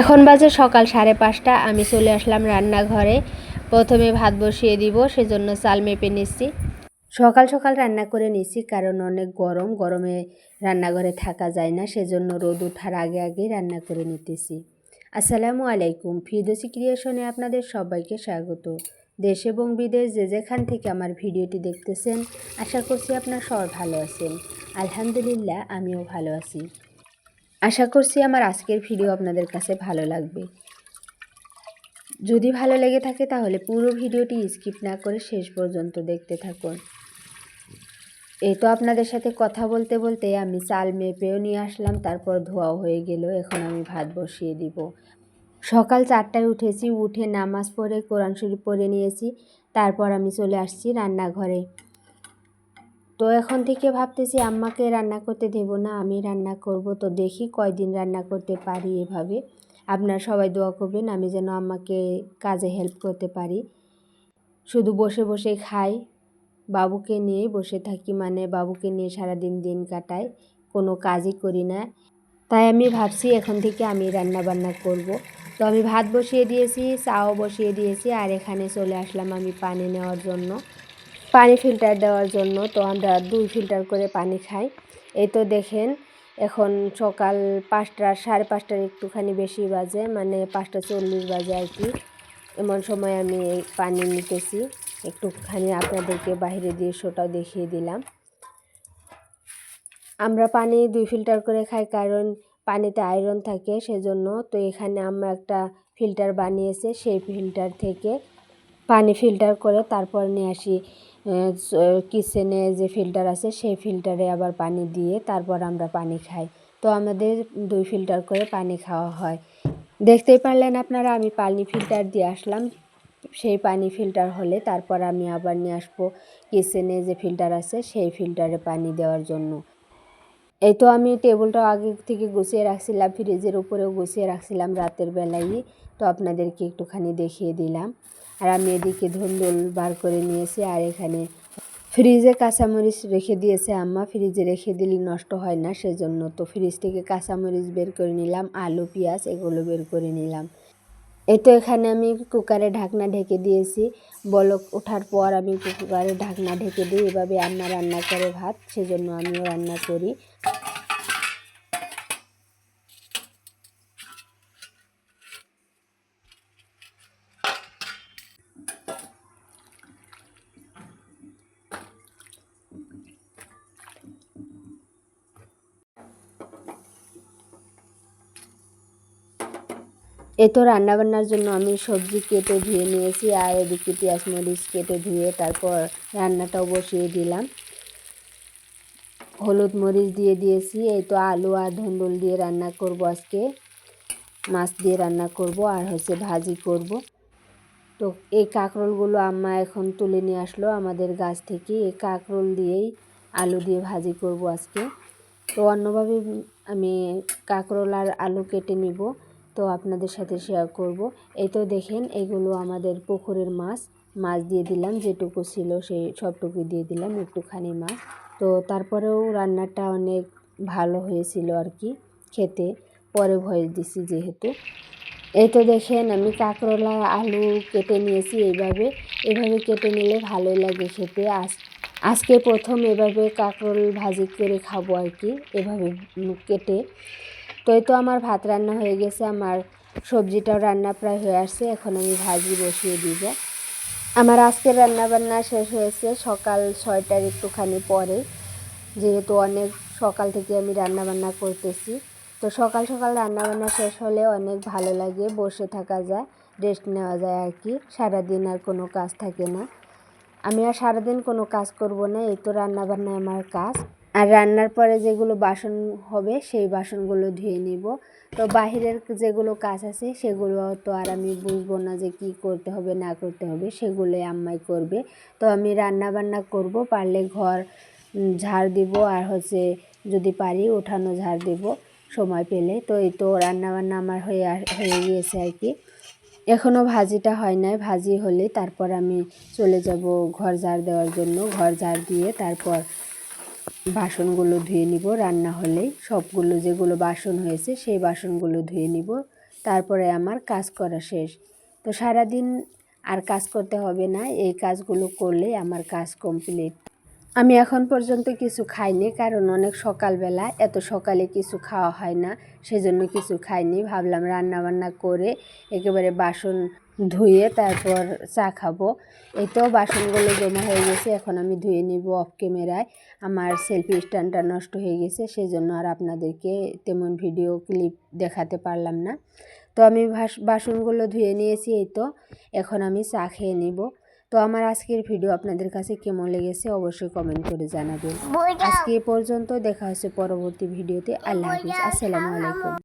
এখন বাজে সকাল সাড়ে পাঁচটা, আমি চলে আসলাম রান্নাঘরে। প্রথমে ভাত বসিয়ে দিব, সেজন্য চাল মেপে নিচ্ছি। সকাল সকাল রান্না করে নিচ্ছি, কারণ অনেক গরম, গরমে রান্নাঘরে থাকা যায় না, সেজন্য রোদ ওঠার আগে আগে রান্না করে নিতেছি। আসসালামু আলাইকুম, ফিরদোসি ক্রিয়েশনে আপনাদের সবাইকে স্বাগত। দেশ এবং বিদেশ যে যেখান থেকে আমার ভিডিওটি দেখতেছেন, আশা করছি আপনার সবাই ভালো আছেন। আলহামদুলিল্লাহ, আমিও ভালো আছি। আশা করছি আমার আজকের ভিডিও আপনাদের কাছে ভালো লাগবে। যদি ভালো লেগে থাকে তাহলে পুরো ভিডিওটি স্কিপ না করে শেষ পর্যন্ত দেখতে থাকুন। এই তো আপনাদের সাথে কথা বলতে বলতে আমি চাল মেপেও নিয়ে আসলাম, তারপর ধোয়াও হয়ে গেল, এখন আমি ভাত বসিয়ে দিব। সকাল চারটায় উঠেছি, উঠে নামাজ পড়ে, কোরআন শরীফ পড়ে নিয়েছি, তারপর আমি চলে আসছি রান্নাঘরে। তো এখন থেকে ভাবতেছি আম্মাকে রান্না করতে দেব না, আমি রান্না করব। তো দেখি কয়দিন রান্না করতে পারি এভাবে। আপনার সবাই দোয়া করবেন আমি যেন আম্মাকে কাজে হেল্প করতে পারি। শুধু বসে বসে খাই, বাবুকে নিয়ে বসে থাকি মানে বাবুকে নিয়ে সারাদিন দিন কাটাই, কোনো কাজই করি না। তাই আমি ভাবছি এখন থেকে আমি রান্না বান্না করব। তো আমি ভাত বসিয়ে দিয়েছি, চাও বসিয়ে দিয়েছি আর এখানে চলে আসলাম আমি পানি নেওয়ার জন্য। পানি ফিল্টার দেওয়ার জন্য। তো আমরা দুই ফিল্টার করে পানি খাই। এই তো দেখেন, এখন সকাল পাঁচটা, সাড়ে পাঁচটার একটুখানি বেশি বাজে মানে পাঁচটা চল্লিশ বাজে আর কি। এমন সময় আমি পানি নিতেছি। একটুখানি আপনাদেরকে বাইরে দিয়ে শোটাও দেখিয়ে দিলাম। আমরা পানি দুই ফিল্টার করে খাই কারণ পানিতে আয়রন থাকে সেজন্য। তো এখানে আমরা একটা ফিল্টার বানিয়েছে, সেই ফিল্টার থেকে পানি ফিল্টার করে তারপর নিয়ে আসি। কিচেনে যে ফিল্টার আছে সেই ফিল্টারে আবার পানি দিয়ে তারপর আমরা পানি খাই। তো আমাদের দুই ফিল্টার করে পানি খাওয়া হয়। দেখতেই পারলেন আপনারা, আমি পানি ফিল্টার দিয়ে আসলাম। সেই পানি ফিল্টার হলে তারপর আমি আবার নিয়ে আসব কিচেনে যে ফিল্টার আছে সেই ফিল্টারে পানি দেওয়ার জন্য। এই তো আমি টেবিলটা আগে থেকে গুছিয়ে রাখছিলাম, ফ্রিজের উপরেও গুছিয়ে রাখছিলাম রাতের বেলায় তো আপনাদেরকে একটুখানি দেখিয়ে দিলাম। আর আমি এদিকে ধুন্দুল বার করে নিয়েছি আর এখানে ফ্রিজে কাঁচামরিচ রেখে দিয়েছে আম্মা। ফ্রিজে রেখে দিলে নষ্ট হয় না, সেজন্য তো ফ্রিজ থেকে কাঁচামরিচ বের করে নিলাম, আলু, পেঁয়াজ এগুলো বের করে নিলাম। এই তো এখানে আমি কুকারে ঢাকনা ঢেকে দিয়েছি। বলক ওঠার পর আমি কুকারে ঢাকনা ঢেকে দিই, এভাবে আম্মা রান্না করে ভাত, সেজন্য আমিও রান্না করি। তো রান্নাবান্নার জন্য আমি সবজি কেটে ধুয়ে নিয়েছি আর এদিকে পেঁয়াজ মরিচ কেটে ধুয়ে তারপর রান্নাটাও বসিয়ে দিলাম। হলুদ মরিচ দিয়ে দিয়েছি, এই তো আলু আর ধুন্দুল দিয়ে রান্না করব আজকে। মাছ দিয়ে রান্না করব আর হচ্ছে ভাজি করব। তো এই কাঁকরোলগুলো আম্মা এখন তুলে নিয়ে আসলো আমাদের গাছ থেকে। এই কাঁকরোল দিয়েই আলু দিয়ে ভাজি করব আজকে। তো অন্যভাবে আমি কাঁকরোল আর আলু কেটে নিব। তো আপনাদের সাথে শেয়ার করব। এই তো দেখেন, এগুলো আমাদের পুকুরের মাছ। মাছ দিয়ে দিলাম, যেটুকু ছিল সেই সবটুকু দিয়ে দিলাম, একটুখানি মাছ। তো তারপরেও রান্নাটা অনেক ভালো হয়েছিল আর কি, খেতে। পরে ভয়েস দিছি যেহেতু। এই তো দেখেন, আমি কাঁকরোলা, আলু কেটে নিয়েছি এইভাবে। এভাবে কেটে নিলে ভালোই লাগে খেতে। আজ, আজকে প্রথম এভাবে কাঁকরোল ভাজি করে খাব আর কি, এভাবে কেটে। তো এই তো আমার ভাত রান্না হয়ে গেছে, আমার সবজিটাও রান্না প্রায় হয়ে আসছে, এখন আমি ভাজি বসিয়ে দিব। আমার আজকের রান্না বান্না শেষ হয়েছে সকাল ছয়টার একটুখানি পরে, যেহেতু অনেক সকাল থেকে আমি রান্না বান্না করতেছি। তো সকাল সকাল রান্না বান্না শেষ হলে অনেক ভালো লাগে, বসে থাকা যায় রেস্ট নেওয়া যায় আর কি, সারাদিন আর কোনো কাজ থাকে না। আমি আর সারাদিন কোনো কাজ করব না, এই তো রান্না বান্না আমার কাজ। আর রান্নার পরে যেগুলো বাসন হবে, সেই বাসনগুলো ধুয়ে নিব। তো বাহিরের যেগুলো কাজ আছে, সেগুলো তো আর আমি বুঝব না যে কি করতে হবে, না করতে হবে, সেগুলোই আম্মাই করবে। তো আমি রান্না বান্না করব, পারলে ঘর ঝাড় দিব আর হচ্ছে যদি পারি ওঠানো ঝাড় দিব সময় পেলে। তো এই তো রান্না বান্না আমার হয়ে হয়ে গিয়েছে আর কি। এখনও ভাজিটা হয় নাই, ভাজি হলে তারপর আমি চলে যাব ঘর ঝাড় দেওয়ার জন্য। ঘর ঝাড় দিয়ে তারপর বাসনগুলো ধুয়ে নিব। রান্না হলেই সবগুলো যেগুলো বাসন হয়েছে সেই বাসনগুলো ধুয়ে নিব। তারপরে আমার কাজ করা শেষ। তো সারাদিন আর কাজ করতে হবে না। এই কাজগুলো করলেই আমার কাজ কমপ্লিট আমি এখন পর্যন্ত কিছু খাইনি, কারণ অনেক সকালবেলা। এত সকালে কিছু খাওয়া হয় না, সেজন্য কিছু খাইনি। ভাবলাম রান্না বান্না করে একেবারে বাসন ধুয়ে তারপর চা খাব। এই তো বাসনগুলো জমা হয়ে গেছে এখন আমি ধুয়ে নিব অফ ক্যামেরায় আমার সেলফি স্ট্যান্ডটা নষ্ট হয়ে গেছে সেই জন্য আর আপনাদেরকে তেমন ভিডিও ক্লিপ দেখাতে পারলাম না। তো আমি বাসনগুলো ধুয়ে নিয়েছি এই তো এখন আমি চা খেয়ে নিব। তো আমার আজকের ভিডিও আপনাদের কাছে কেমন লেগেছে অবশ্যই কমেন্ট করে জানাবেন। আজকে এ পর্যন্ত দেখা হচ্ছে পরবর্তী ভিডিওতে আল্লাহ হাফিজ আসসালামু আলাইকুম।